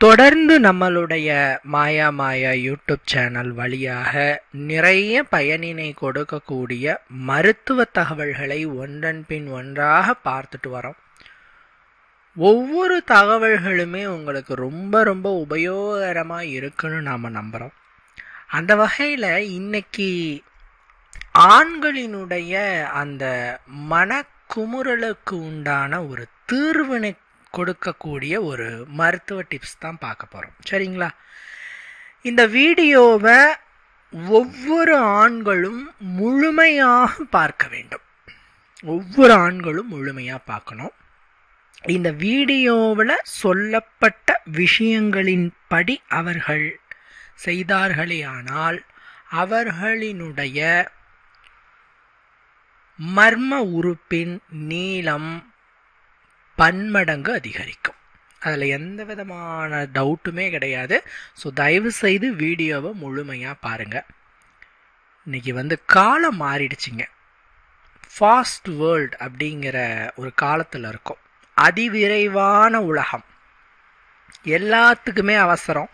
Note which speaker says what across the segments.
Speaker 1: தொடர்ந்து நம்மளுடைய மாயா Maya YouTube channel வழியாக நிறைய பயனினை கொடுக்கக்கூடிய மருத்துவ தகவல்களை ஒன்றன் பின் ஒன்றாக பார்த்துட்டு வரோம். ஒவ்வொரு தகவல்களுமே உங்களுக்கு ரொம்ப ரொம்ப உபயோகரமாக இருக்குன்னு நாம் நம்புகிறோம் அந்த வகையில் இன்னைக்கு ஆண்களினுடைய அந்த மனக்குமுறலுக்கு உண்டான ஒரு தீர்வினை கொடுக்கக்கூடிய ஒரு மருத்துவ டிப்ஸ் தான் பார்க்க போகிறோம் சரிங்களா? இந்த வீடியோவை ஒவ்வொரு ஆண்களும் முழுமையாக பார்க்க வேண்டும். ஒவ்வொரு ஆண்களும் முழுமையாக பார்க்கணும். இந்த வீடியோவில் சொல்லப்பட்ட விஷயங்களின் படி அவர்கள் செய்தார்களே ஆனால் அவர்களினுடைய மர்ம உறுப்பின் நீளம் பன்மடங்கு அதிகரிக்கும். அதில் எந்த விதமான டவுட்டுமே கிடையாது. ஸோ தயவு செய்து வீடியோவை முழுமையாக பாருங்கள் இன்றைக்கி வந்து காலம் மாறிடுச்சிங்க. ஃபாஸ்ட் வேர்ல்ட் அப்படிங்கிற ஒரு காலத்தில் இருக்கும். அதிவிரைவான உலகம். எல்லாத்துக்குமே அவசரம்.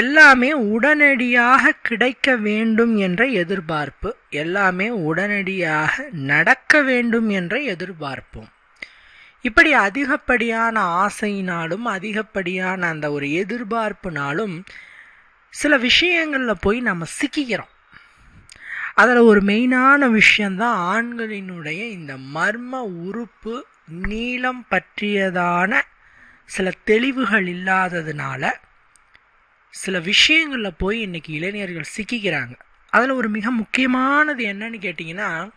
Speaker 1: எல்லாமே உடனடியாக கிடைக்க வேண்டும் என்ற எதிர்பார்ப்பு. எல்லாமே உடனடியாக நடக்க வேண்டும் என்ற எதிர்பார்ப்பும். இப்படி அதிகப்படியான ஆசையினாலும் அதிகப்படியான அந்த ஒரு எதிர்பார்ப்புனாலும் சில விஷயங்களில் போய் நம்ம சிக்கிக்கிறோம். அதில் ஒரு மெயினான விஷயந்தான் ஆண்களினுடைய இந்த மர்ம உறுப்பு நீளம் பற்றியதான சில தெளிவுகள் இல்லாததுனால சில விஷயங்களில் போய் இன்னைக்கு இளைஞர்கள் சிக்கிக்கிறாங்க. அதில் ஒரு மிக முக்கியமானது என்னன்னு கேட்டிங்கன்னா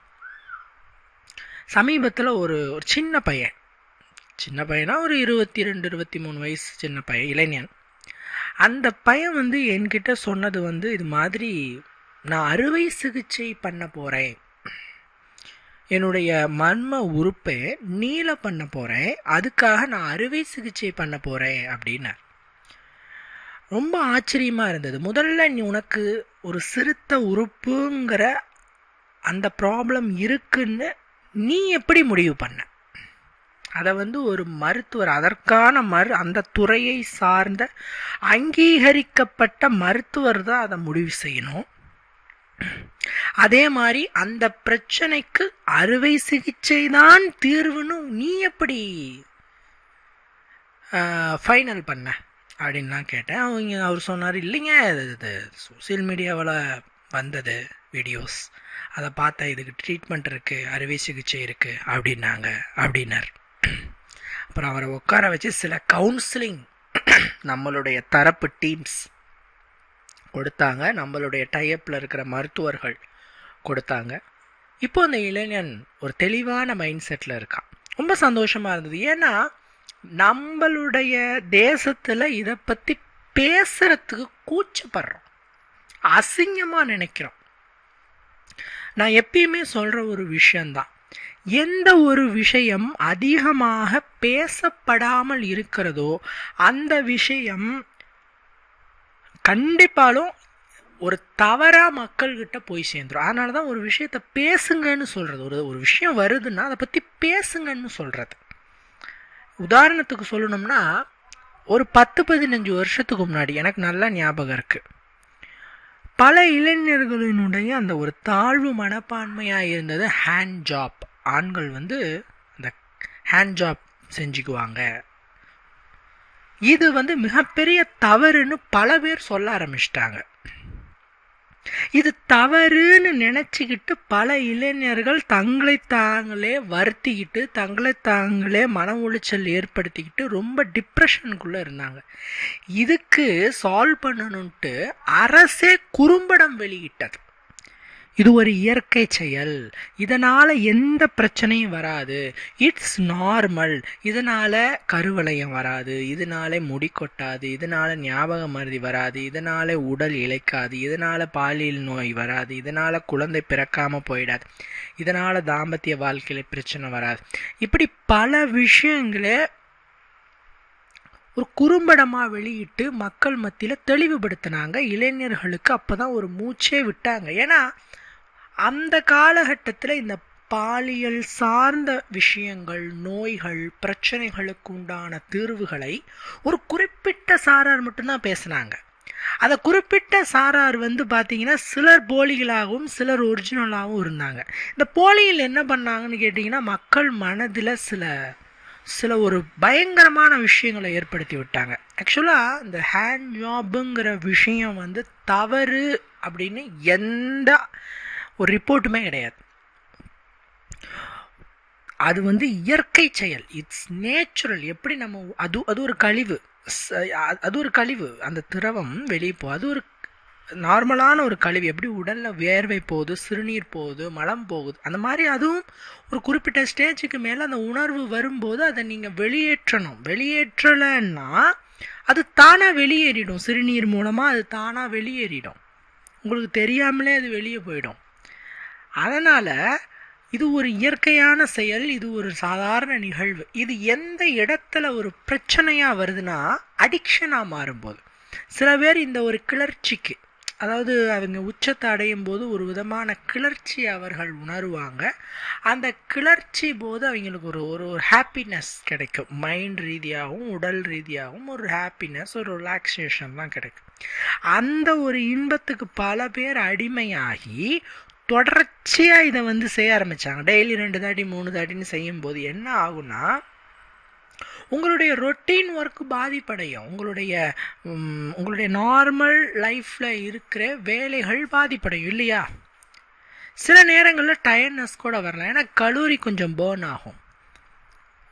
Speaker 1: சமீபத்தில் ஒரு ஒரு சின்ன பையன். சின்ன பையனா? ஒரு இருபத்தி ரெண்டு இருபத்தி மூணு வயசு சின்ன பையன் இளைஞன். அந்த பையன் வந்து என்கிட்ட சொன்னது வந்து இது மாதிரி நான் அறுவை சிகிச்சை பண்ண போகிறேன் என்னுடைய மர்ம உறுப்பை நீல பண்ண போகிறேன் அதுக்காக நான் அறுவை சிகிச்சை பண்ண போகிறேன் அப்படின்னார். ரொம்ப ஆச்சரியமாக இருந்தது. முதல்ல நீ உனக்கு ஒரு சிறுத்த உறுப்புங்கிற அந்த ப்ராப்ளம் இருக்குன்னு நீ எப்படி முடிவு பண்ண? அதை வந்து ஒரு மருத்துவர் அதற்கான மரு அந்த துறையை சார்ந்த அங்கீகரிக்கப்பட்ட மருத்துவர் தான் அதை முடிவு செய்யணும். அதே மாதிரி அந்த பிரச்சனைக்கு அறுவை சிகிச்சை தான் தீர்வுன்னு நீ எப்படி ஃபைனல் பண்ண? அப்படின்லாம் கேட்டேன். அவங்க அவர் சொன்னார் இல்லைங்க இது சோசியல் மீடியாவில் வந்தது வீடியோஸ். அதை பார்த்தா இதுக்கு ட்ரீட்மெண்ட் இருக்குது அறுவை சிகிச்சை இருக்குது அப்படின்னாங்க அப்படின்னார். அப்புறம் அவரை உட்கார வச்சு சில கவுன்சிலிங் நம்மளுடைய தரப்பு டீம்ஸ் கொடுத்தாங்க. நம்மளுடைய டைப்பில் இருக்கிற மருத்துவர்கள் கொடுத்தாங்க. இப்போ அந்த இளைஞன் ஒரு தெளிவான மைண்ட் செட்டில் இருக்கான். ரொம்ப சந்தோஷமாக இருந்தது. ஏன்னா நம்மளுடைய தேசத்தில் இதை பற்றி பேசுகிறதுக்கு கூச்சப்படுறோம். அசிங்கமாக நினைக்கிறோம். நான் எப்பயுமே சொல்கிற ஒரு விஷயந்தான் எந்த ஒரு விஷயம் அதிகமாக பேசப்படாமல் இருக்கிறதோ அந்த விஷயம் கண்டிப்பாலும் ஒரு தவறாக மக்கள்கிட்ட போய் சேர்ந்துடும் அதனால தான் ஒரு விஷயத்த பேசுங்கன்னு சொல்கிறது ஒரு ஒரு விஷயம் வருதுன்னா அதை பற்றி பேசுங்கன்னு சொல்கிறது உதாரணத்துக்கு சொல்லணும்னா ஒரு பத்து பதினஞ்சு வருஷத்துக்கு முன்னாடி எனக்கு நல்லா ஞாபகம் இருக்குது பல இளைஞர்களினுடைய அந்த ஒரு தாழ்வு மனப்பான்மையாக இருந்தது ஹேண்ட் ஜாப் ஆண்கள் வந்து அந்த ஹேண்ட் ஜாப் செஞ்சுக்குவாங்க. இது வந்து மிகப்பெரிய தவறுன்னு பல பேர் சொல்ல ஆரம்பிச்சிட்டாங்க. இது தவறுன்னு நினச்சிக்கிட்டு பல இளைஞர்கள் தங்களை தாங்களே வருத்திக்கிட்டு தங்களை தாங்களே மன உளைச்சல் ஏற்படுத்திக்கிட்டு ரொம்ப டிப்ரெஷனுக்குள்ளே இருந்தாங்க. இதுக்கு சால்வ் பண்ணணுன்ட்டு அரசே குறும்படம் வெளியிட்டது. இது ஒரு இயற்கை செயல். இதனால் எந்த பிரச்சனையும் வராது. இட்ஸ் நார்மல் இதனால் கருவளையம் வராது. இதனால் முடி கொட்டாது. இதனால் ஞாபக மருதி வராது. இதனால் உடல் இழைக்காது. இதனால் பாலியல் நோய் வராது. இதனால் குழந்தை பிறக்காமல் போயிடாது. இதனால் தாம்பத்திய வாழ்க்கையில் பிரச்சனை வராது. இப்படி பல விஷயங்களை ஒரு குறும்படமாக வெளியிட்டு மக்கள் மத்தியில் தெளிவுபடுத்தினாங்க. இளைஞர்களுக்கு அப்போ தான் ஒரு மூச்சே விட்டாங்க. ஏன்னா அந்த காலகட்டத்தில் இந்த பாலியல் சார்ந்த விஷயங்கள் நோய்கள் பிரச்சனைகளுக்கு உண்டான தீர்வுகளை ஒரு குறிப்பிட்ட சாரார் மட்டும்தான் பேசினாங்க. அந்த குறிப்பிட்ட சாரார் வந்து பார்த்தீங்கன்னா சிலர் போலிகளாகவும் சிலர் ஒரிஜினலாகவும் இருந்தாங்க. இந்த போலியில் என்ன பண்ணாங்கன்னு கேட்டிங்கன்னா மக்கள் மனதில் சில சில ஒரு பயங்கரமான விஷயங்களை ஏற்படுத்தி விட்டாங்க. ஆக்சுவலாக இந்த ஹேண்ட் ஜாபுங்கிற விஷயம் வந்து தவறு அப்படின்னு எந்த ஒரு ரிப்போர்ட்டுமே கிடையாது. அது வந்து இயற்கை செயல். இட்ஸ் நேச்சுரல் எப்படி நம்ம அது அது ஒரு கழிவு. அது ஒரு கழிவு. அந்த திரவம் வெளியே போ அது ஒரு நார்மலான ஒரு கழிவு. எப்படி உடலில் வேர்வை போகுது சிறுநீர் போகுது மலம் போகுது. அந்த மாதிரி அதுவும் ஒரு குறிப்பிட்ட ஸ்டேஜுக்கு மேலே அந்த உணர்வு வரும்போது அதை நீங்கள் வெளியேற்றணும். வெளியேற்றலைன்னா அது தானாக வெளியேறிடும். சிறுநீர் மூலமாக அது தானாக வெளியேறிடும். உங்களுக்கு தெரியாமலே அது வெளியே போயிடும். அதனால் இது ஒரு இயற்கையான செயல் இது ஒரு சாதாரண நிகழ்வு. இது எந்த இடத்துல ஒரு பிரச்சனையாக வருதுன்னா அடிக்ஷனாக மாறும்போது. சில பேர் இந்த ஒரு கிளர்ச்சிக்கு அதாவது அவங்க உச்சத்தை அடையும் போது ஒரு விதமான கிளர்ச்சி அவர்கள் உணருவாங்க. அந்த கிளர்ச்சி போது அவங்களுக்கு ஒரு ஒரு ஒரு ஹாப்பினஸ் கிடைக்கும். மைண்ட் ரீதியாகவும் உடல் ரீதியாகவும் ஒரு ஹாப்பினஸ் ஒரு ரிலாக்ஸேஷன்லாம் கிடைக்கும். அந்த ஒரு இன்பத்துக்கு பல பேர் அடிமையாகி தொடர்ச்சியாக இதை வந்து செய்ய ஆரம்பித்தாங்க டெய்லி ரெண்டு தாட்டி மூணு தாட்டின்னு செய்யும்போது என்ன ஆகும்னா உங்களுடைய ரொட்டீன் ஒர்க் பாதிப்படையும். உங்களுடைய உங்களுடைய நார்மல் லைஃப்பில் இருக்கிற வேலைகள் பாதிப்படையும் இல்லையா? சில நேரங்களில் டயர்னஸ் கூட வரலாம். ஏன்னா கலோரி கொஞ்சம் பேர்ன் ஆகும்.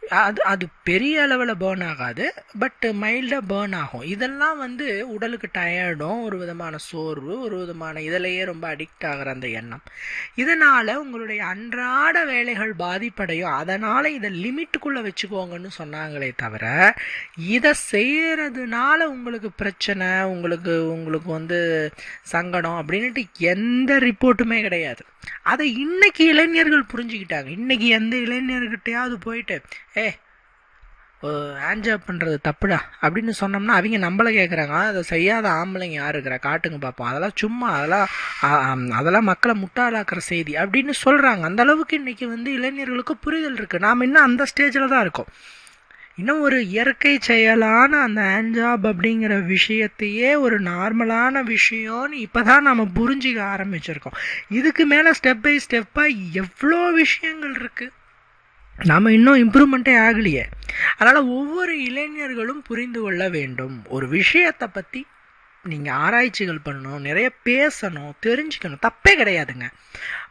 Speaker 1: அது அது பெரிய அளவில் பேர்ன் ஆகாது பட் மைல்டாக பேர்ன் ஆகும். இதெல்லாம் வந்து உடலுக்கு டயர்டும் ஒரு விதமான சோர்வு ஒரு விதமான இதிலேயே ரொம்ப அடிக்ட் ஆகிற அந்த எண்ணம். இதனால் உங்களுடைய அன்றாட வேலைகள் பாதிப்படையும். அதனால் இதை லிமிட்டுக்குள்ளே வச்சுக்கோங்கன்னு சொன்னாங்களே தவிர இதை செய்கிறதுனால உங்களுக்கு பிரச்சனை உங்களுக்கு உங்களுக்கு வந்து சங்கடம் அப்படின்ட்டு எந்த ரிப்போர்ட்டுமே கிடையாது. அதை இன்னைக்கு இளைஞர்கள் புரிஞ்சுக்கிட்டாங்க. இன்னைக்கு எந்த இளைஞர்கிட்டையாவது போயிட்டு ஏ ஆன்ஜாப் பண்ணுறது தப்புடா. அப்படின்னு சொன்னோம்னா அவங்க நம்மளை கேட்குறாங்க அதை செய்யாத ஆம்பளைங்க யார் இருக்கிறா? காட்டுங்க பார்ப்போம் அதெல்லாம் சும்மா அதெல்லாம் அதெல்லாம் மக்களை முட்டாளாக்குற செய்தி அப்படின்னு சொல்கிறாங்க அந்த அளவுக்கு இன்றைக்கி வந்து இளைஞர்களுக்கு புரிதல் இருக்குது நாம் இன்னும் அந்த ஸ்டேஜில் தான் இருக்கோம். இன்னும் ஒரு இயற்கை செயலான அந்த ஹேண்ட்ஜாப் அப்படிங்கிற விஷயத்தையே ஒரு நார்மலான விஷயம்னு இப்போ தான் நம்ம புரிஞ்சிக்க ஆரம்பிச்சிருக்கோம். இதுக்கு மேலே ஸ்டெப் பை ஸ்டெப்பாக எவ்வளோ விஷயங்கள் இருக்குது நாம் இன்னும் இம்ப்ரூவ்மெண்ட்டே ஆகலையே. அதனால் ஒவ்வொரு இளைஞர்களும் புரிந்து கொள்ள வேண்டும். ஒரு விஷயத்தை பற்றி நீங்கள் ஆராய்ச்சிகள் பண்ணணும் நிறைய பேசணும் தெரிஞ்சுக்கணும். தப்பே கிடையாதுங்க.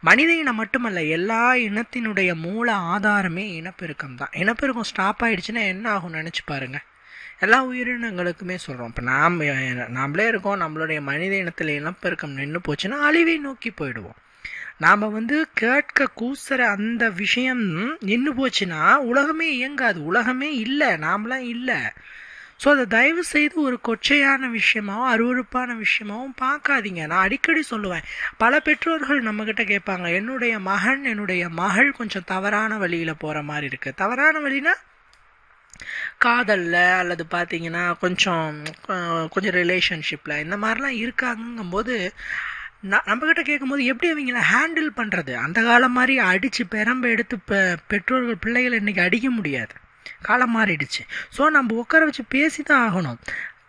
Speaker 1: மனித இனம் மட்டுமல்ல எல்லா இனத்தினுடைய மூல ஆதாரமே இனப்பெருக்கம் தான். இனப்பெருக்கம் ஸ்டாப் ஆகிடுச்சுன்னா என்ன ஆகும் நினச்சி பாருங்க. எல்லா உயிரினங்களுக்குமே சொல்கிறோம் இப்போ நாம் நாம்ளே இருக்கோம் நம்மளுடைய மனித இனத்தில் இனப்பெருக்கம் நின்று போச்சுன்னா அழிவை நோக்கி போயிடுவோம். நாம் வந்து கேட்க கூசுற அந்த விஷயம் நின்று போச்சுன்னா உலகமே இயங்காது உலகமே இல்லை நாமளாம் இல்லை. ஸோ அதை தயவு செய்து ஒரு கொச்சையான விஷயமாவும் அருவறுப்பான விஷயமாவும் பார்க்காதீங்க. நான் அடிக்கடி சொல்லுவேன் பல பெற்றோர்கள் நம்மக்கிட்ட கேட்பாங்க என்னுடைய மகன் என்னுடைய மகள் கொஞ்சம் தவறான வழியில் போகிற மாதிரி இருக்குது தவறான வழினா காதலில் அல்லது பார்த்தீங்கன்னா கொஞ்சம் கொஞ்சம் ரிலேஷன்ஷிப்பில் இந்த மாதிரிலாம் இருக்காங்கும்போது நம்மக்கிட்ட கேட்கும்போது எப்படி அவங்கள ஹேண்டில் பண்ணுறது அந்த காலம் மாதிரி அடித்து பெரம்ப எடுத்து பெ பெற்றோர்கள் பிள்ளைகளை இன்றைக்கி அடிக்க முடியாது. காலம் மாறிடுச்சு. ஸோ நம்ம உட்கார வச்சு பேசி தான் ஆகணும்.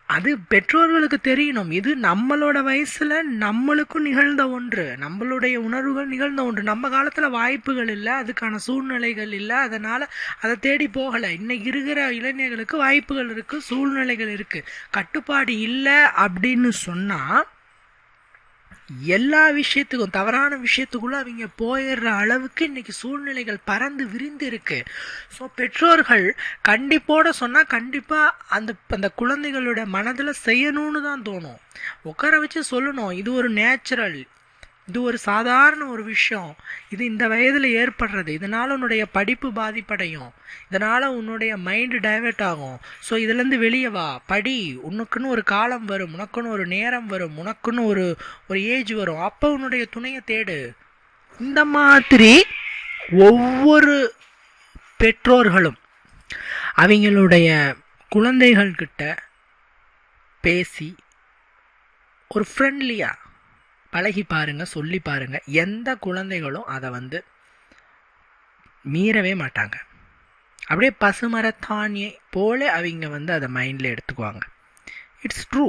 Speaker 1: அது பெற்றோர்களுக்கு தெரியணும். இது நம்மளோட வயசில் நம்மளுக்கும் நிகழ்ந்த ஒன்று. நம்மளுடைய உணர்வுகள் நிகழ்ந்த ஒன்று. நம்ம காலத்தில் வாய்ப்புகள் இல்லை அதுக்கான சூழ்நிலைகள் இல்லை அதனால் அதை தேடி போகலை. இன்னைக்கு இருக்கிற இளைஞர்களுக்கு வாய்ப்புகள் இருக்குது சூழ்நிலைகள் இருக்குது கட்டுப்பாடு இல்லை அப்படின்னு சொன்னால் எல்லா விஷயத்துக்கும் தவறான விஷயத்துக்குள்ள அவங்க போயிடுற அளவுக்கு இன்னைக்கு சூழ்நிலைகள் பறந்து விரிந்து இருக்கு. ஸோ பெற்றோர்கள் கண்டிப்போட சொன்னால் கண்டிப்பாக அந்த அந்த குழந்தைகளோட மனதில் செய்யணும்னு தான் தோணும். உட்கார வச்சு சொல்லணும் இது ஒரு நேச்சுரல் இது ஒரு சாதாரண ஒரு விஷயம். இது இந்த வயதில் ஏற்படுறது. இதனால் உன்னுடைய படிப்பு பாதிப்படையும். இதனால் உன்னுடைய மைண்டு டைவெர்ட் ஆகும். ஸோ இதுலேருந்து வெளியே வா. படி. உனக்குன்னு ஒரு காலம் வரும். உனக்குன்னு ஒரு நேரம் வரும். உனக்குன்னு ஒரு ஒரு ஏஜ் வரும். அப்போ உன்னுடைய துணையை தேடு. இந்த மாதிரி ஒவ்வொரு பெற்றோர்களும் அவங்களுடைய குழந்தைகள்கிட்ட பேசி ஒரு ஃப்ரெண்ட்லியாக பழகி பாருங்க சொல்லி பாருங்க. எந்த குழந்தைகளும் அதை வந்து மீறவே மாட்டாங்க. அப்படியே பசுமரத்தானியை போல அவங்க வந்து அதை மைண்டில் எடுத்துக்குவாங்க. இட்ஸ் ட்ரூ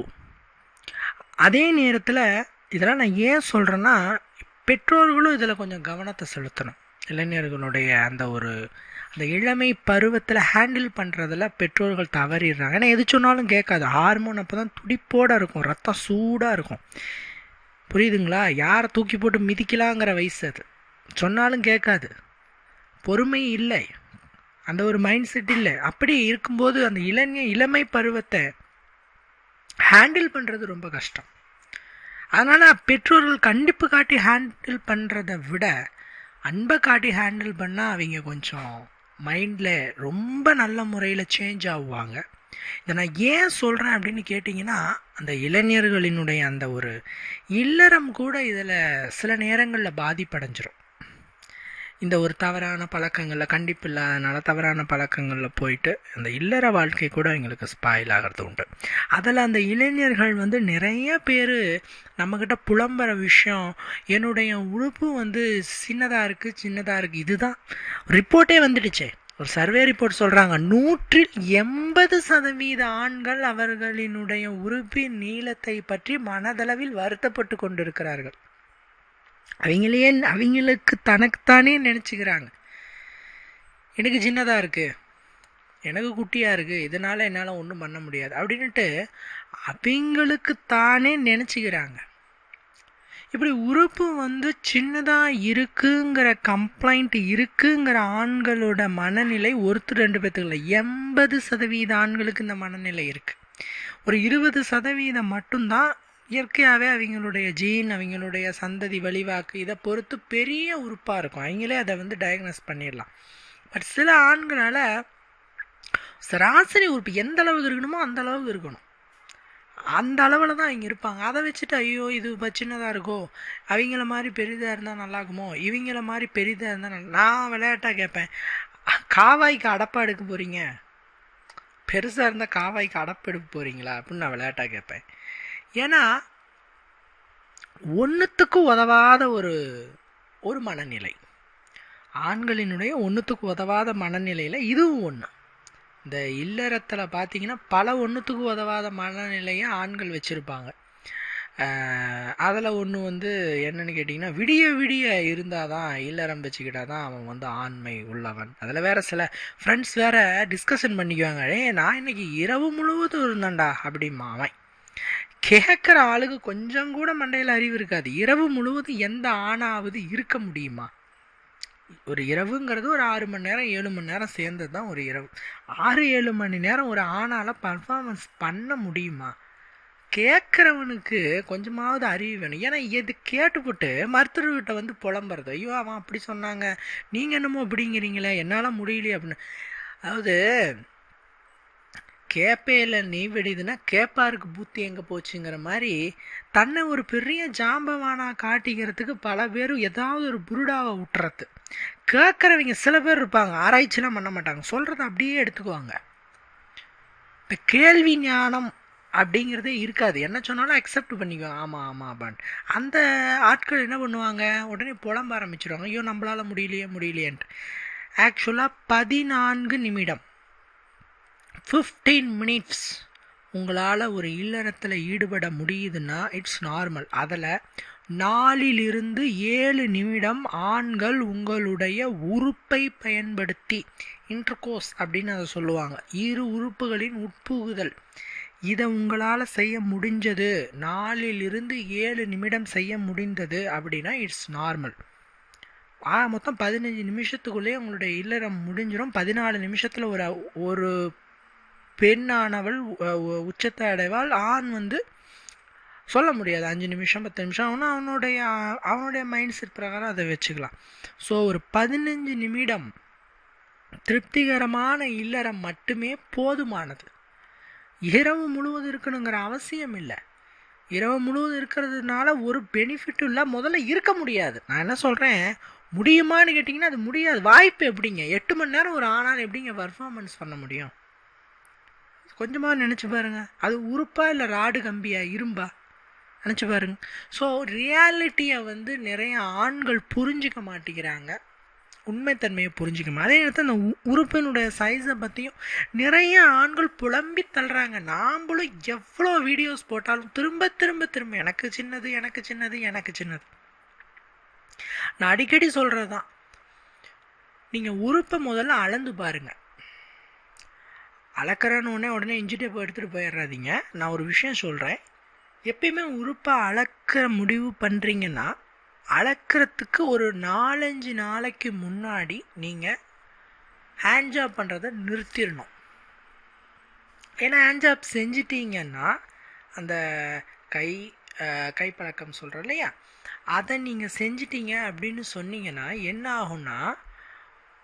Speaker 1: அதே நேரத்தில் இதெல்லாம் நான் ஏன் சொல்கிறேன்னா பெற்றோர்களும் இதில் கொஞ்சம் கவனத்தை செலுத்தணும். இளைஞர்களுடைய அந்த ஒரு அந்த இளமை பருவத்தில் ஹேண்டில் பண்ணுறதுல பெற்றோர்கள் தவறிடுறாங்க. ஏன்னா எது சொன்னாலும் கேட்காது. ஹார்மோன் அப்போ தான் துடிப்போடு இருக்கும். ரத்தம் சூடாக இருக்கும். புரியுதுங்களா? யாரை தூக்கி போட்டு மிதிக்கலாங்கிற வயசு அது. சொன்னாலும் கேட்காது. பொறுமை இல்லை. அந்த ஒரு மைண்ட் செட் இல்லை. அப்படி இருக்கும்போது அந்த இளைஞ இளமை பருவத்தை ஹேண்டில் பண்ணுறது ரொம்ப கஷ்டம். அதனால் பெற்றோர்கள் கண்டிப்பு காட்டி ஹேண்டில் பண்ணுறதை விட அன்பை காட்டி ஹேண்டில் பண்ணால் அவங்க கொஞ்சம் மைண்டில் ரொம்ப நல்ல முறையில் சேஞ்ச் ஆகுவாங்க. இதை நான் ஏன் சொல்கிறேன் அப்படின்னு கேட்டிங்கன்னா அந்த இளைஞர்களினுடைய அந்த ஒரு இல்லறம் கூட இதில் சில நேரங்களில் பாதிப்படைஞ்சிரும். இந்த ஒரு தவறான பழக்கங்களில் கண்டிப்பு இல்லாதனால தவறான பழக்கங்களில் போயிட்டு அந்த இல்லற வாழ்க்கை கூட எங்களுக்கு ஸ்பாயில் ஆகிறது உண்டு. அதில் அந்த இளைஞர்கள் வந்து நிறைய பேர் நம்மக்கிட்ட புலம்புற விஷயம் என்னுடைய உழுப்பு வந்து சின்னதாக இருக்குது சின்னதாக இருக்குது இதுதான். ரிப்போர்ட்டே வந்துடுச்சே. ஒரு சர்வே ரிப்போர்ட் சொல்கிறாங்க நூற்றில் எண்பது சதவீத ஆண்கள் அவர்களினுடைய உறுப்பின் நீளத்தை பற்றி மனதளவில் வருத்தப்பட்டு கொண்டிருக்கிறார்கள். அவங்களையே அவங்களுக்கு தனக்குத்தானே நினச்சிக்கிறாங்க. எனக்கு சின்னதாக இருக்குது எனக்கு குட்டியாக இருக்குது இதனால் என்னால் ஒன்றும் பண்ண முடியாது. அப்படின்ட்டு அவங்களுக்கு தானே நினச்சிக்கிறாங்க. இப்படி உறுப்பு வந்து சின்னதாக இருக்குங்கிற கம்ப்ளைண்ட் இருக்குங்கிற ஆண்களோட மனநிலை ஒருத்தர் ரெண்டு பேர்த்துக்கல எண்பது சதவீத ஆண்களுக்கு இந்த மனநிலை இருக்குது ஒரு இருபது சதவீதம் மட்டும்தான் இயற்கையாகவே அவங்களுடைய ஜீன் அவங்களுடைய சந்ததி வழிவாக்கு இதை பொறுத்து பெரிய உறுப்பாக இருக்கும். அவங்களே அதை வந்து டயக்னோஸ் பண்ணிடலாம். பட் சில ஆண்களால் சராசரி உறுப்பு எந்த அளவுக்கு இருக்கணுமோ அந்த அளவுக்கு இருக்கணும். அந்த அளவில் தான் இங்கே இருப்பாங்க. அதை வச்சுட்டு ஐயோ இது சின்னதாக இருக்கோ? அவங்கள மாதிரி பெரிதாக இருந்தால் நல்லாக்குமோ இவங்கள மாதிரி பெரிதாக இருந்தால் நான் விளையாட்டாக கேட்பேன் காவாய்க்கு அடப்பா எடுக்க போகிறீங்க பெருசாக இருந்தால் காவாய்க்கு அடப்பு எடுக்க போகிறீங்களா அப்படின்னு நான் விளையாட்டாக கேட்பேன் ஏன்னா ஒன்றுத்துக்கும் உதவாத ஒரு ஒரு மனநிலை. ஆண்களினுடைய ஒன்றுத்துக்கு உதவாத மனநிலையில் இதுவும் ஒன்று இந்த இல்லறத்தில் பார்த்தீங்கன்னா பல ஒன்றுத்துக்கு உதவாத மனநிலையை ஆண்கள் வச்சுருப்பாங்க. அதில் ஒன்று வந்து என்னன்னு கேட்டிங்கன்னா விடிய விடிய இருந்தால் தான் இல்லறம் வச்சுக்கிட்டால் தான் அவன் வந்து ஆண்மை உள்ளவன். அதில் வேறு சில ஃப்ரெண்ட்ஸ் வேற டிஸ்கஷன் பண்ணிக்குவாங்க. ஏ நான் இன்னைக்கு இரவு முழுவதும் இருந்தேன்டா அப்படிமா அவன். கேட்குற ஆளுக்கு கொஞ்சம் கூட மண்டையில் அறிவு இருக்காது. இரவு முழுவதும் எந்த ஆணாவது இருக்க முடியுமா? ஒரு இரவுங்கிறது ஒரு ஆறு மணி நேரம் ஏழு மணி நேரம் சேர்ந்தது தான் ஒரு இரவு. ஆறு ஏழு மணி நேரம் ஒரு ஆணால் பர்ஃபார்மன்ஸ் பண்ண முடியுமா? கேட்குறவனுக்கு கொஞ்சமாவது அறிவு வேணும். ஏன்னா எது கேட்டுப்பட்டு மருத்துவர்கிட்ட வந்து புலம்புறது. ஐயோ அவன் அப்படி சொன்னாங்க. நீங்கள் என்னமோ அப்படிங்கிறீங்களே. என்னால் முடியலையே அப்படின்னு. அதாவது கேப்பையில் நீ வெடிதுன்னா கேப்பாருக்கு பூத்தி எங்கே போச்சுங்கிற மாதிரி தன்னை ஒரு பெரிய ஜாம்பவானா காட்டிக்கிறதுக்கு பல பேரும் ஏதாவது ஒரு புருடாவை விட்டுறது கேட்குறவங்க சில பேர் இருப்பாங்க ஆராய்ச்சிலாம் பண்ண மாட்டாங்க. சொல்கிறத அப்படியே எடுத்துக்குவாங்க. இப்போ கேள்வி ஞானம் அப்படிங்கிறதே இருக்காது. என்ன சொன்னாலும் அக்செப்ட் பண்ணிக்குவாங்க. ஆமாம் ஆமாம் அப்படின்ட்டு அந்த ஆட்கள் என்ன பண்ணுவாங்க? உடனே புலம்ப ஆரம்பிச்சிடுவாங்க ஐயோ நம்மளால் முடியலையே முடியலையேன்ட்டு. ஆக்சுவலாக பதினான்கு நிமிடம். ஃபிஃப்டீன் மினிட்ஸ் உங்களால் ஒரு இல்லறத்தில் ஈடுபட முடியுதுன்னா இட்ஸ் நார்மல் அதில் நாலிலிருந்து ஏழு நிமிடம் ஆண்கள் உங்களுடைய உறுப்பை பயன்படுத்தி இன்டர்கோஸ் அப்படின்னு அதை சொல்லுவாங்க. இரு உறுப்புகளின் உட்புகுதல். இதை உங்களால் செய்ய முடிஞ்சது. நாலிலிருந்து ஏழு நிமிடம் செய்ய முடிந்தது அப்படின்னா இட்ஸ் நார்மல் ஆ மொத்தம் பதினஞ்சு நிமிஷத்துக்குள்ளேயே உங்களுடைய இல்லறம் முடிஞ்சிடும் பதினாலு நிமிஷத்தில் ஒரு ஒரு பெண்ணானவள் உச்சத்தை அடைவாள். ஆண் வந்து சொல்ல முடியாது. அஞ்சு நிமிஷம் பத்து நிமிஷம். ஆகுனா அவனுடைய அவனுடைய மைண்ட் செட் பிரகாரம் அதை வச்சுக்கலாம். ஸோ ஒரு பதினஞ்சு நிமிடம் திருப்திகரமான இல்லறம் மட்டுமே போதுமானது. இரவு முழுவதும் இருக்கணுங்கிற அவசியம் இல்லை. இரவு முழுவதும் இருக்கிறதுனால ஒரு பெனிஃபிட்டும் இல்லை. முதல்ல இருக்க முடியாது. நான் என்ன சொல்கிறேன் முடியுமான்னு கேட்டிங்கன்னா அது முடியாது. வாய்ப்பு எப்படிங்க? எட்டு மணி நேரம் ஒரு ஆனால் எப்படிங்க பர்ஃபார்மன்ஸ் பண்ண முடியும்? கொஞ்சமாக நினச்சி பாருங்கள் அது உறுப்பா இல்லை ராடு கம்பியா? இரும்பா? நினச்சி பாருங்க. ஸோ ரியாலிட்டியை வந்து நிறைய ஆண்கள் புரிஞ்சிக்க மாட்டேங்கிறாங்க. உண்மைத்தன்மையை புரிஞ்சுக்கணும். அதே நேரத்தில் அந்த உறுப்பினுடைய சைஸை பற்றியும் நிறைய ஆண்கள் புலம்பி தள்ளுறாங்க. நாம்பளும் எவ்வளோ வீடியோஸ் போட்டாலும் திரும்ப திரும்ப திரும்ப எனக்கு சின்னது எனக்கு சின்னது எனக்கு சின்னது. நான் அடிக்கடி சொல்கிறது தான் நீங்கள் உறுப்பை முதல்ல அளந்து பாருங்கள் அளக்கிறன்னு உடனே உடனே இன்ஜி டேப் எடுத்துகிட்டு போயிடுறாதீங்க. நான் ஒரு விஷயம் சொல்கிறேன் எப்பயுமே உறுப்பை அளக்கிற முடிவு பண்ணுறீங்கன்னா அளக்கிறதுக்கு ஒரு நாலஞ்சு நாளைக்கு முன்னாடி நீங்கள் ஹேண்ட் ஜாப் பண்ணுறத நிறுத்திடணும். ஏன்னா ஹேண்ட் ஜாப் செஞ்சிட்டிங்கன்னா அந்த கை கைப்பழக்கம் சொல்கிறோம் இல்லையா? அதை நீங்கள் செஞ்சிட்டீங்க அப்படின்னு சொன்னீங்கன்னா என்ன ஆகும்னா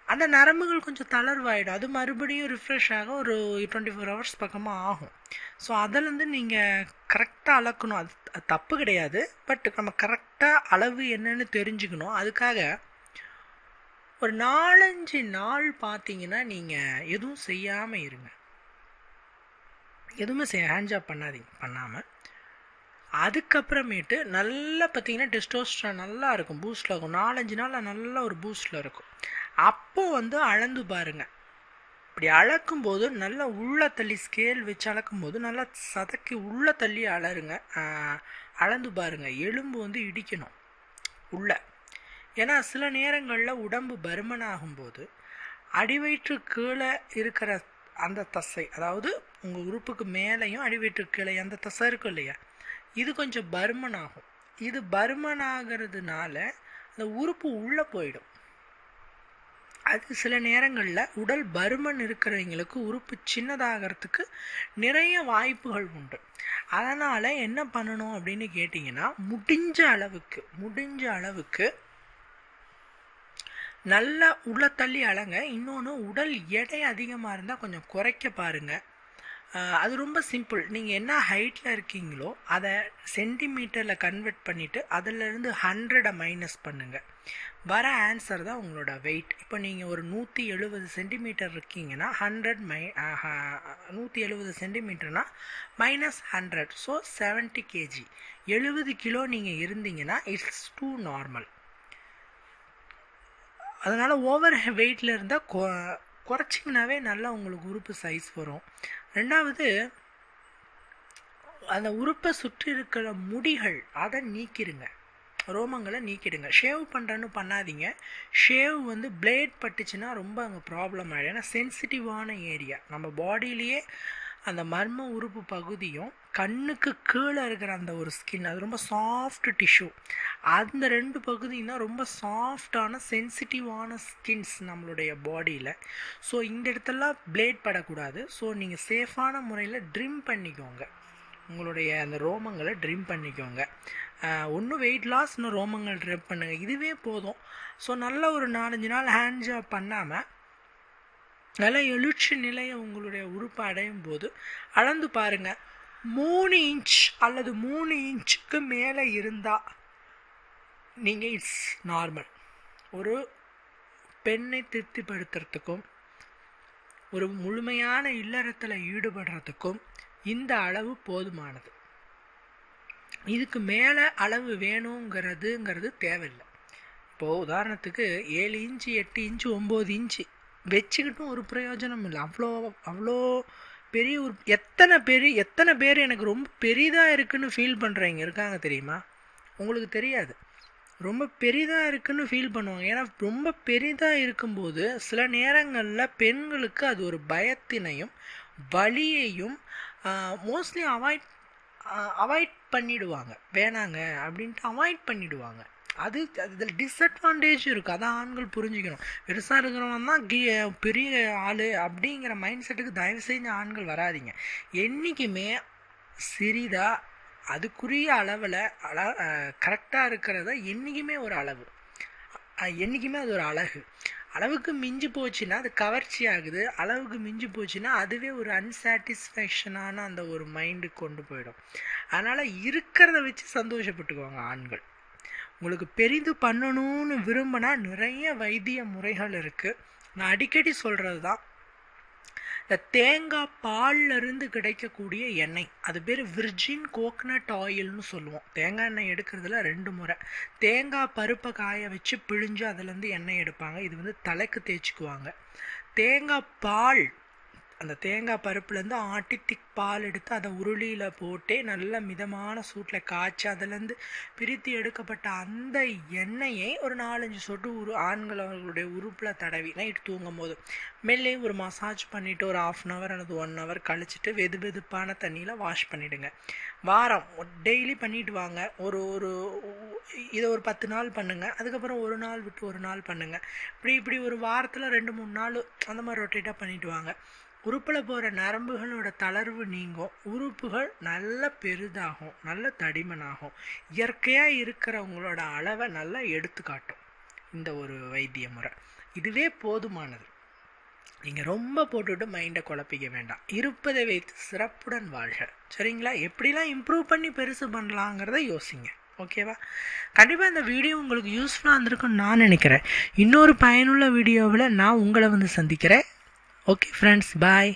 Speaker 1: அந்த நரம்புகள் கொஞ்சம் தளர்வாயிடும். அது மறுபடியும் ரிஃப்ரெஷ் ஆக ஒரு டுவெண்ட்டி ஃபோர் ஹவர்ஸ் பக்கமாக ஆகும். ஸோ அதிலேருந்து நீங்கள் கரெக்டாக அளக்கணும். அது தப்பு கிடையாது. பட் நம்ம கரெக்டாக அளவு என்னன்னு தெரிஞ்சுக்கணும். அதுக்காக ஒரு நாலஞ்சு நாள் பார்த்தீங்கன்னா நீங்கள் எதுவும் செய்யாமல் இருங்க. எதுவுமே செய்ய ஹேண்ட் ஜாப் பண்ணாதீங்க பண்ணாமல் அதுக்கப்புறமேட்டு நல்லா பார்த்தீங்கன்னா டெஸ்டோஸ்ட்ரான் நல்லா இருக்கும். பூஸ்டில் இருக்கும். நாலஞ்சு நாளில் நல்ல ஒரு பூஸ்டில் இருக்கும். அப்போ வந்து அளந்து பாருங்கள் இப்படி அளக்கும்போது நல்லா உள்ள தள்ளி ஸ்கேல் வச்சு அளக்கும் போது நல்லா சதக்கி உள்ள தள்ளி அலருங்க. அளந்து பாருங்க. எலும்பு வந்து இடிக்கணும். உள்ள. ஏன்னா சில நேரங்களில் உடம்பு பருமன் ஆகும்போது அடிவயிற்று கீழே இருக்கிற அந்த தசை அதாவது உங்கள் உறுப்புக்கு மேலேயும் அடிவயிற்று கீழே அந்த தசை இருக்கும் இல்லையா? இது கொஞ்சம் பருமனாகும். இது பருமன் ஆகிறதுனால அந்த உறுப்பு உள்ளே போயிடும். அது சில நேரங்களில் உடல் பருமன் இருக்கிறவங்களுக்கு உறுப்பு சின்னதாகிறதுக்கு நிறைய வாய்ப்புகள் உண்டு. அதனால் என்ன பண்ணணும் அப்படின்னு கேட்டிங்கன்னா முடிஞ்ச அளவுக்கு முடிஞ்ச அளவுக்கு நல்லா உள்ள தள்ளி அழங்க இன்னொன்று உடல் எடை அதிகமாக இருந்தால் கொஞ்சம் குறைக்க பாருங்கள் அது ரொம்ப சிம்பிள் நீங்கள் என்ன ஹைட்டில் இருக்கீங்களோ அதை சென்டிமீட்டரில் கன்வெர்ட் பண்ணிவிட்டு அதிலிருந்து ஹண்ட்ரடை மைனஸ் பண்ணுங்கள் வர ஆன்சர் தான் உங்களோட வெயிட் இப்போ நீங்கள் ஒரு நூற்றி எழுபது சென்டிமீட்டர் இருக்கீங்கன்னா ஹண்ட்ரட் மை நூற்றி எழுபது சென்டிமீட்டர்னால் minus hundred so seventy KG எழுபது கிலோ நீங்கள் இருந்தீங்கன்னா இட்ஸ் டூ நார்மல் அதனால் ஓவர் வெயிட்டில் இருந்தால் கொ குறைச்சிங்கனாவே நல்லா உங்களுக்கு உறுப்பு சைஸ் வரும். ரெண்டாவது அந்த உறுப்பை சுற்றி இருக்கிற முடிகள் அதை நீக்கிடுங்க. ரோமங்களை நீக்கிடுங்க. ஷேவ் பண்ணுறன்னு பண்ணாதீங்க. ஷேவ் வந்து பிளேட் பட்டுச்சுன்னா ரொம்ப அங்கே ப்ராப்ளம் ஆகிடும் ஏன்னா சென்சிட்டிவான ஏரியா நம்ம பாடியிலேயே அந்த மர்ம உறுப்பு பகுதியும் கண்ணுக்கு கீழே இருக்கிற அந்த ஒரு ஸ்கின் அது ரொம்ப சாஃப்ட் டிஷ்யூ அந்த ரெண்டு பகுதினா ரொம்ப சாஃப்டான சென்சிட்டிவான ஸ்கின்ஸ் நம்மளுடைய பாடியில் ஸோ இந்த இடத்துலலாம் பிளேட் படக்கூடாது. ஸோ நீங்கள் சேஃபான முறையில் ட்ரிம் பண்ணிக்கோங்க. உங்களுடைய அந்த ரோமங்களை ட்ரிம் பண்ணிக்கோங்க. ஒன்றும் வெயிட் லாஸ் இன்னும் ரோமங்கள் ட்ரிம் பண்ணுங்கள் இதுவே போதும். ஸோ நல்ல ஒரு நாலஞ்சு நாள் ஹேண்ட் ஜாப் பண்ணாமல் நல்ல எழுச்சி நிலையை உங்களுடைய உறுப்பு அடையும் போது அளந்து பாருங்கள் மூணு இன்ச் அல்லது மூணு இன்ச்சுக்கு மேலே இருந்தால் நீங்கள் இட்ஸ் நார்மல் ஒரு பெண்ணை திருப்திப்படுத்துறதுக்கும் ஒரு முழுமையான இல்லறத்தில் ஈடுபடுறதுக்கும் இந்த அளவு போதுமானது. இதுக்கு மேலே அளவு வேணுங்கிறதுங்கிறது தேவையில்லை. இப்போது உதாரணத்துக்கு ஏழு இன்ச்சு எட்டு இன்ச்சு ஒம்பது இன்ச்சு வச்சுக்கிட்டும் ஒரு பிரயோஜனம் இல்லை. அவ்வளோ அவ்வளோ பெரிய ஒரு எத்தனை பெரிய எத்தனை பேர் எனக்கு ரொம்ப பெரிதாக இருக்குதுன்னு ஃபீல் பண்ணுறவங்க இருக்காங்க தெரியுமா? உங்களுக்கு தெரியாது. ரொம்ப பெரிதாக இருக்குதுன்னு ஃபீல் பண்ணுவாங்க. ஏன்னா ரொம்ப பெரிதாக இருக்கும்போது சில நேரங்களில் பெண்களுக்கு அது ஒரு பயத்தினையும் வழியையும் மோஸ்ட்லி அவாய்ட் அவாய்ட் பண்ணிடுவாங்க. வேணாங்க அப்படின்ட்டு அவாய்ட் பண்ணிடுவாங்க. அது அதில் டிஸ்அட்வான்டேஜ் இருக்குது அதான் ஆண்கள் புரிஞ்சுக்கணும். பெருசாக இருக்கிறவன் தான் கி பெரிய ஆள் அப்படிங்கிற மைண்ட் செட்டுக்கு தயவு செஞ்சு ஆண்கள் வராதிங்க. என்றைக்குமே சிறிதாக அதுக்குரிய அளவில் அள கரெக்டாக இருக்கிறத என்றைக்குமே ஒரு அளவு. என்றைக்குமே அது ஒரு அழகு. அளவுக்கு மிஞ்சி போச்சுன்னா அது கவர்ச்சி ஆகுது. அளவுக்கு மிஞ்சி போச்சுன்னா அதுவே ஒரு அன்சாட்டிஸ்ஃபேக்ஷனான அந்த ஒரு மைண்டுக்கு கொண்டு போயிடும். அதனால் இருக்கிறத வச்சு சந்தோஷப்பட்டுக்குவாங்க ஆண்கள். உங்களுக்கு பெரிது பண்ணணும்னு விரும்பினா நிறைய வைத்திய முறைகள் இருக்குது நான் அடிக்கடி சொல்கிறது தான் இந்த தேங்காய் பால்ல இருந்து கிடைக்கக்கூடிய எண்ணெய். அது பேர் விர்ஜின் கோக்னட் ஆயில்னு சொல்லுவோம். தேங்காய் எண்ணெய் எடுக்கிறதுல ரெண்டு முறை. தேங்காய் பருப்பை காய வச்சு பிழிஞ்சு அதுலேருந்து எண்ணெய் எடுப்பாங்க. இது வந்து தலைக்கு தேய்ச்சிக்குவாங்க. தேங்காய் பால் அந்த தேங்காய் பருப்புலேருந்து ஆட்டி திக் பால் எடுத்து அதை உருளியில் போட்டு நல்ல மிதமான சூட்டில் காய்ச்சி அதுலேருந்து பிரித்து எடுக்கப்பட்ட அந்த எண்ணெயை ஒரு நாலஞ்சு சொட்டு உரு ஆண்கள் அவர்களுடைய உறுப்பில் தடவி நைட் தூங்கும் போது மெல்லே ஒரு மசாஜ் பண்ணிவிட்டு ஒரு ஆஃப் அன் ஹவர் அல்லது ஒன் ஹவர் கழிச்சிட்டு வெது வெதுப்பான தண்ணியில் வாஷ் பண்ணிவிடுங்க வாரம் டெய்லி பண்ணிட்டு வாங்க. ஒரு ஒரு இதை ஒரு பத்து நாள் பண்ணுங்கள் அதுக்கப்புறம் ஒரு நாள் விட்டு ஒரு நாள் பண்ணுங்கள் இப்படி இப்படி ஒரு வாரத்தில் ரெண்டு மூணு நாள் அந்த மாதிரி ரொட்டேட்டாக பண்ணிவிட்டு வாங்க. உறுப்பில் போகிற நரம்புகளோட தளர்வு நீங்கும். உறுப்புகள் நல்ல பெரிதாகும் நல்ல தடிமனாகும். இயற்கையாக இருக்கிறவங்களோட அளவை நல்லா எடுத்துக்காட்டும் இந்த ஒரு வைத்திய முறை. இதுவே போதுமானது. நீங்கள் ரொம்ப போட்டுட்டு மைண்டை குழப்பிக்க வேண்டாம். இருப்பதை வைத்து சிறப்புடன் வாழ்க. சரிங்களா? எப்படிலாம் இம்ப்ரூவ் பண்ணி பெருசு பண்ணலாங்கிறத யோசிங்க. ஓகேவா? கண்டிப்பாக இந்த வீடியோ உங்களுக்கு யூஸ்ஃபுல்லாக இருந்திருக்கும்னு நான் நினைக்கிறேன். இன்னொரு பயனுள்ள வீடியோவில் நான் உங்களை வந்து சந்திக்கிறேன். Okay friends bye